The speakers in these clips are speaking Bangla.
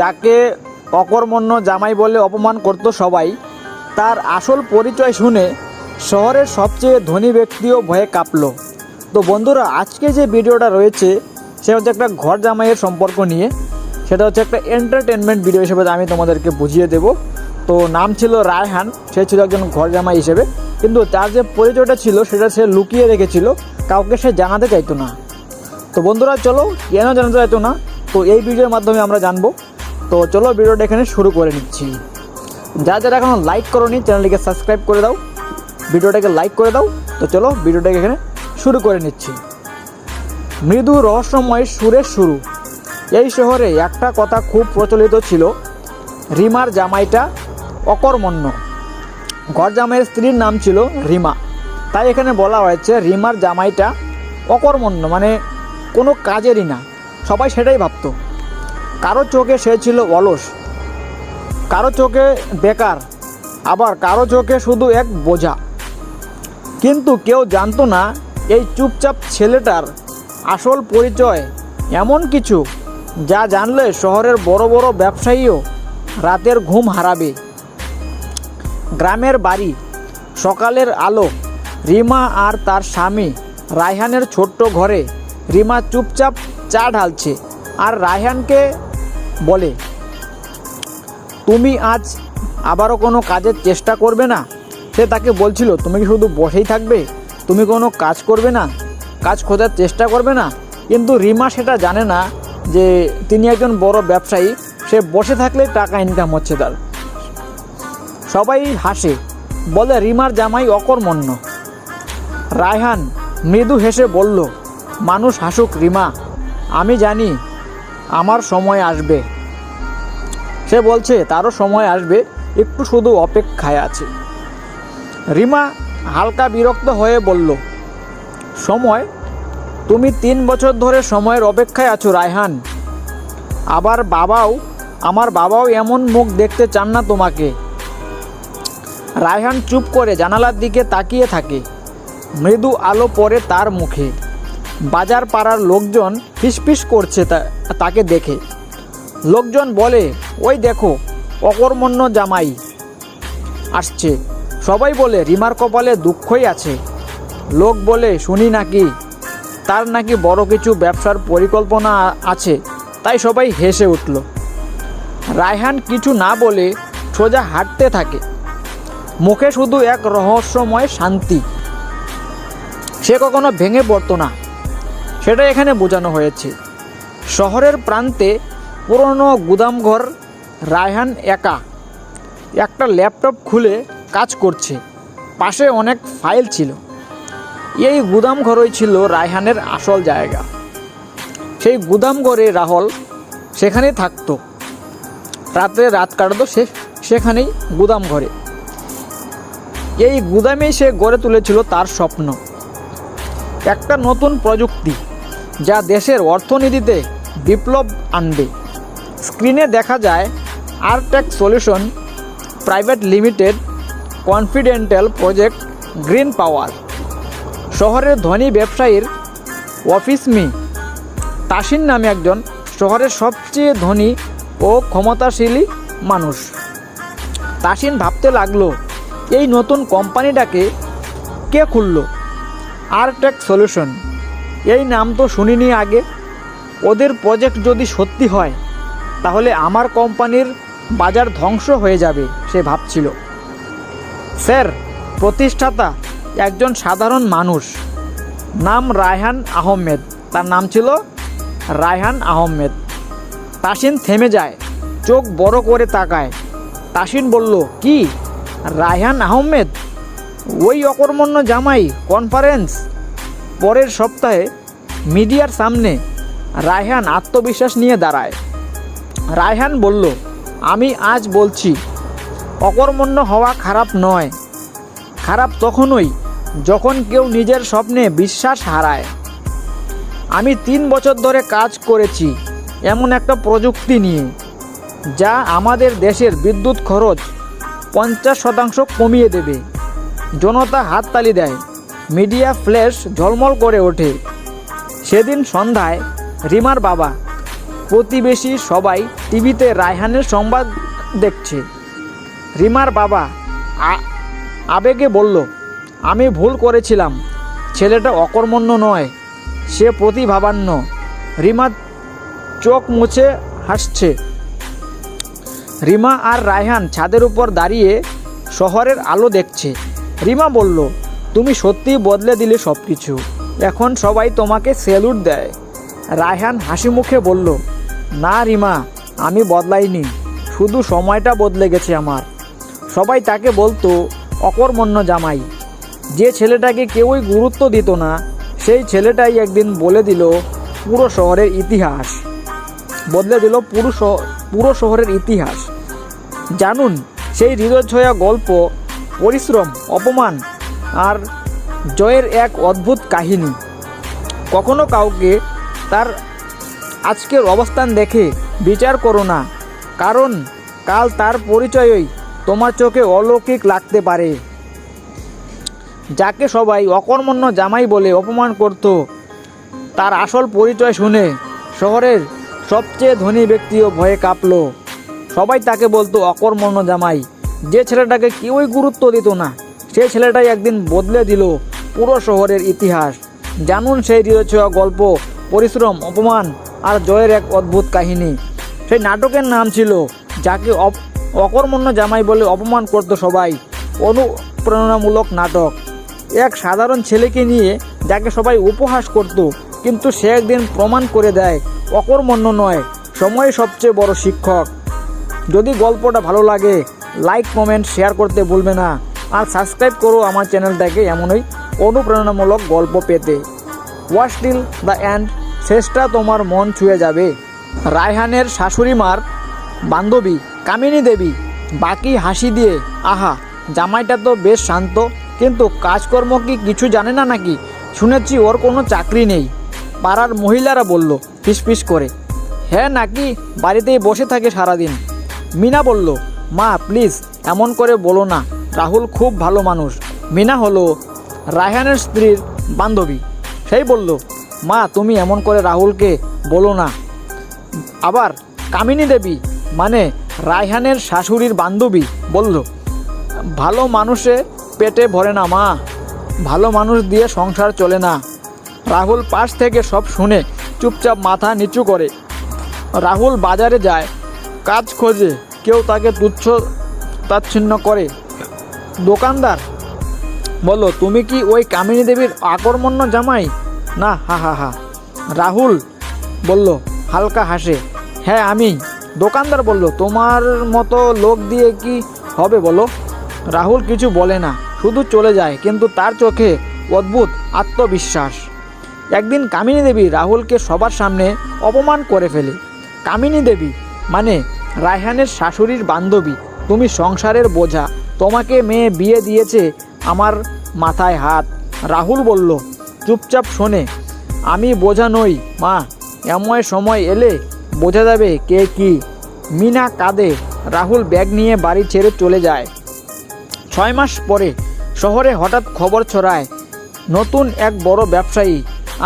যাকে অকর্মণ্য জামাই বলে অপমান করত সবাই, তার আসল পরিচয় শুনে শহরের সবচেয়ে ধনী ব্যক্তিও ভয়ে কাঁপল। তো বন্ধুরা, আজকে যে ভিডিওটা রয়েছে সেটা হচ্ছে একটা ঘর জামাইয়ের সম্পর্ক নিয়ে। সেটা হচ্ছে একটা এন্টারটেনমেন্ট ভিডিও হিসেবে আমি তোমাদেরকে বুঝিয়ে দেব। তো নাম ছিল রায়হান, সে ছিল একজন ঘর জামাই হিসেবে। কিন্তু তার যে পরিচয়টা ছিল, সেটা সে লুকিয়ে রেখেছিল। কাউকে সে জানাতে চাইতো না। তো বন্ধুরা, চলো কেন জানাতে চাইতো না? তো এই ভিডিওর মাধ্যমে আমরা জানব। তো চলো ভিডিওটা এখানে শুরু করে নিচ্ছি। যা যারা এখনও লাইক করোনি, চ্যানেলটিকে সাবস্ক্রাইব করে দাও, ভিডিওটাকে লাইক করে দাও। তো চলো ভিডিওটাকে এখানে শুরু করে নিচ্ছি। মৃদু রহস্যময় সুরের শুরু। এই শহরে একটা কথা খুব প্রচলিত ছিল, রিমার জামাইটা অকর্মণ্য। ঘর জামাইয়ের স্ত্রীর নাম ছিল রিমা। তাই এখানে বলা হয়েছে রিমার জামাইটা অকর্মণ্য মানে কোনো কাজেরই না। সবাই সেটাই ভাবতো। কারও চোখে সে ছিল অলস, কারও চোখে বেকার, আবার কারও চোখে শুধু এক বোঝা। কিন্তু কেউ জানতো না এই চুপচাপ ছেলেটার আসল পরিচয় এমন কিছু যা জানলে শহরের বড় বড় ব্যবসায়ীও রাতের ঘুম হারাবে। গ্রামের বাড়ি, সকালের আলো, রিমা আর তার স্বামী রায়হানের ছোট্ট ঘরে, রিমা চুপচাপ চা ঢালছে আর রায়হানকে বলে, তুমি আজ আবারও কোনো কাজের চেষ্টা করবে না? সে তাকে বলছিল, তুমি কি শুধু বসেই থাকবে? তুমি কোনো কাজ করবে না? কাজ খোঁজার চেষ্টা করবে না? কিন্তু রিমা সেটা জানে না যে তিনি একজন বড় ব্যবসায়ী, সে বসে থাকলে টাকা ইনকাম হচ্ছে তার। সবাই হাসে। বলে, রিমার জামাই অকর্মণ্য। রায়হান মৃদু হেসে বলল, মানুষ হাসুক রিমা, আমি জানি আমার সময় আসবে। সে বলছে, তারও সময় আসবে, একটু শুধু অপেক্ষায় আছে। রিমা হালকা বিরক্ত হয়ে বলল, সময়? তুমি তিন বছর ধরে সময়ের অপেক্ষায় আছো, রায়হান। আবার বাবাও, আমার বাবাও এমন মুখ দেখতে চান না তোমাকে। রায়হান চুপ করে জানালার দিকে তাকিয়ে থাকে। মৃদু আলো পড়ে তার মুখে। বাজার পাড়ার লোকজন ফিসফিস করছে তাকে দেখে। লোকজন বলে, ওই দেখো, অকর্মণ্য জামাই আসছে। সবাই বলে, রিমার কপালে দুঃখই আছে। লোক বলে, শুনি নাকি, তার নাকি বড় কিছু ব্যবসার পরিকল্পনা আছে। তাই সবাই হেসে উঠল। রায়হান কিছু না বলে সোজা হাঁটতে থাকে। মুখে শুধু এক রহস্যময় শান্তি। সে কখনো ভেঙে পড়তো না। সেটা এখানে বোঝানো হয়েছে। শহরের প্রান্তে পুরনো গুদামঘর রায়হান একা। একটা ল্যাপটপ খুলে কাজ করছে। পাশে অনেক ফাইল ছিল। এই গুদামঘরই ছিল রায়হানের আসল জায়গা। সেই গুদামঘরে রাহুল সেখানেই থাকতো। রাতে রাত কাটাতো সে সেখানেই গুদাম ঘরে। এই গুদামেই সে গড়ে তুলেছিল তার স্বপ্ন। একটা নতুন প্রযুক্তি। যা দেশের অর্থনীতিতে বিপ্লব আনবে। স্ক্রিনে দেখা যায় Artech solution, private limited, confidential project, green power. শহরের ধনী ব্যবসায়ীর অফিস মি, তাসিন নামে একজন শহরের সবচেয়ে ধনী ও ক্ষমতাশীলী মানুষ। তাসিন ভাবতে লাগল, এই নতুন কোম্পানিটাকে কে খুললো? Artech solution. এই নাম তো শুনিনি আগে। ওদের প্রজেক্ট যদি সত্যি হয়, তাহলে আমার কোম্পানির বাজার ধ্বংস হয়ে যাবে, সে ভাবছিল। স্যার, প্রতিষ্ঠাতা একজন সাধারণ মানুষ। নাম রায়হান আহমেদ। তার নাম ছিল রায়হান আহমেদ। তাসিন থেমে যায়, চোখ বড় করে তাকায়। তাসিন বলল, কি, রায়হান আহমেদ? ওই অকর্মণ্য জামাই কনফারেন্স পরের সপ্তাহে মিডিয়ার সামনে রায়হান আত্মবিশ্বাস নিয়ে দাঁড়ায়। রায়হান বলল, আমি আজ বলছি, অকর্মণ্য হওয়া খারাপ নয়। খারাপ তখনই যখন কেউ নিজের স্বপ্নে বিশ্বাস হারায়। আমি তিন বছর ধরে কাজ করেছি এমন একটা প্রযুক্তি নিয়ে, যা আমাদের দেশের বিদ্যুৎ খরচ পঞ্চাশ শতাংশ কমিয়ে দেবে। জনতা হাততালি দেয়। মিডিয়া ফ্ল্যাশ ঝলমল করে ওঠে। সেদিন সন্ধ্যায় রিমার বাবা প্রতিবেশী সবাই টিভিতে রায়হানের সংবাদ দেখছে। রিমার বাবা আবেগে বলল, আমি ভুল করেছিলাম। ছেলেটা অকর্মণ্য নয়, সে প্রতিভাবান্য রিমা চোখ মুছে হাসছে। রিমা আর রায়হান ছাদের উপর দাঁড়িয়ে শহরের আলো দেখছে। রিমা বলল তুমি সত্যিই বদলে দিলে সব কিছু এখন সবাই তোমাকে স্যালুট দেয়। রায়হান হাসি মুখে বলল, না রিমা, আমি বদলাইনি। শুধু সময়টা বদলে গেছে আমার। সবাই তাকে বলতো, অকর্মণ্য জামাই, যে ছেলেটাকে কেউই গুরুত্ব দিত না, সেই ছেলেটাই একদিন বলে দিল পুরো শহরের ইতিহাস। বদলে দিল পুরো পুরো শহরের ইতিহাস। জানুন, সেই হৃদয়ছয়া গল্প, পরিশ্রম, অপমান আর জয়ের এক অদ্ভুত কাহিনী। কখনো কাউকে তার আজকের অবস্থান দেখে বিচার করো না, কারণ কাল তার পরিচয়ই তোমার চোখে অলৌকিক লাগতে পারে। যাকে সবাই অকর্মণ্য জামাই বলে অপমান করত, তার আসল পরিচয় শুনে শহরের সবচেয়ে ধনী ব্যক্তিও ভয়ে কাঁপলো। সবাই তাকে বলতো অকর্মণ্য জামাই, যে ছেলেটাকে কেউই গুরুত্ব দিত না। সেই ছেলেটাই একদিন বদলে দিল পুরো শহরের ইতিহাস। জানুন সেই হৃদয়ছোঁয়া গল্প, পরিশ্রম, অপমান আর জয়ের এক অদ্ভুত কাহিনী। সেই নাটকের নাম ছিল যাকে অকর্মণ্য জামাই বলে অপমান করতো সবাই, অনুপ্রেরণামূলক নাটক। এক সাধারণ ছেলেকে নিয়ে যাকে সবাই উপহাস করত, কিন্তু সে একদিন প্রমাণ করে দেয়, অকর্মণ্য নয় সময় সবচেয়ে বড় শিক্ষক। যদি গল্পটা ভালো লাগে, লাইক, কমেন্ট, শেয়ার করতে ভুলবে না। সাবস্ক্রাইব করো আমার চ্যানেলটাকে এমনই অনুপ্রেরণামূলক গল্প পেতে। ওয়াচ টিল দ্য অ্যান্ড শেষটা তোমার মন ছুঁয়ে যাবে। রায়হানের শাশুড়ি মার বান্ধবী, কামিনী দেবী, বাকি হাসি দিয়ে। আহা, জামাইটা তো বেশ শান্ত, কিন্তু কাজকর্ম কি কিছু জানে না নাকি? শুনেছি ওর কোনো চাকরি নেই। পাড়ার মহিলারা বলল, ফিসফিস করে। হ্যাঁ নাকি, বাড়িতেই বসে থাকে সারাদিন। মিনা বলল, মা প্লিজ এমন করে বলো না। রাহুল খুব ভালো মানুষ। মিনা হলো রায়হানের স্ত্রীর বান্ধবী। সেই বলল, মা, তুমি এমন করে রাহুলকে বলো না। আবার কামিনী দেবী মানে রায়হানের শাশুড়ির বান্ধবী, বলল, ভালো মানুষে পেটে ভরে না, মা। ভালো মানুষ দিয়ে সংসার চলে না। রাহুল পাশ থেকে সব শুনে চুপচাপ মাথা নিচু করে। রাহুল বাজারে যায়, কাজ খোঁজে, কেউ তাকে তুচ্ছ তাচ্ছিন্ন করে। দোকানদার। বলল, তুমি কি ওই কামিনী দেবীর আকর্মণ্য জামাই? না, হা হা হা। রাহুল? বলল, হালকা হাসে। হ্যাঁ আমি। দোকানদার বলল, তোমার মতো লোক দিয়ে কি হবে বলো? রাহুল কিছু বলে না, শুধু চলে যায়, কিন্তু তার চোখে অদ্ভুত আত্মবিশ্বাস। একদিন কামিনী দেবী রাহুলকে সবার সামনে অপমান করে ফেলে। কামিনী দেবী মানে রায়হানের শাশুড়ির বান্ধবী, তুমি সংসারের বোঝা। তোমাকে মেয়ে বিয়ে দিয়েছে আমার মাথায় হাত। রাহুল বলল, চুপচাপ শোনে, আমি বোঝা নই, মা। এমন সময় এলে বোঝা যাবে কে কি। মিনা কাঁদে, রাহুল ব্যাগ নিয়ে বাড়ি ছেড়ে চলে যায়। ছয় মাস পরে শহরে হঠাৎ খবর ছড়ায়, নতুন এক বড় ব্যবসায়ী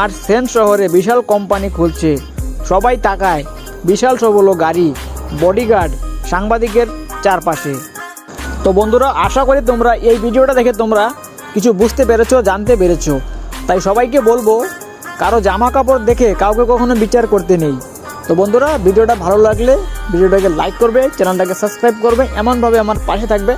আর সেন শহরে বিশাল কোম্পানি খুলছে। সবাই তাকায়, বিশাল সবলো গাড়ি বডিগার্ড সাংবাদিকের চারপাশে। তো বন্ধুরা, আশা করি তোমরা এই ভিডিওটা দেখে তোমরা কিছু বুঝতে পেরেছ, জানতে পেরেছ। তাই সবাইকে বলব, কারও জামা কাপড় দেখে কাউকে কখনো বিচার করতে নেই। তো বন্ধুরা, ভিডিওটা ভালো লাগলে ভিডিওটাকে লাইক করবে, চ্যানেলটাকে সাবস্ক্রাইব করবে, এমনভাবে আমার পাশে থাকবে।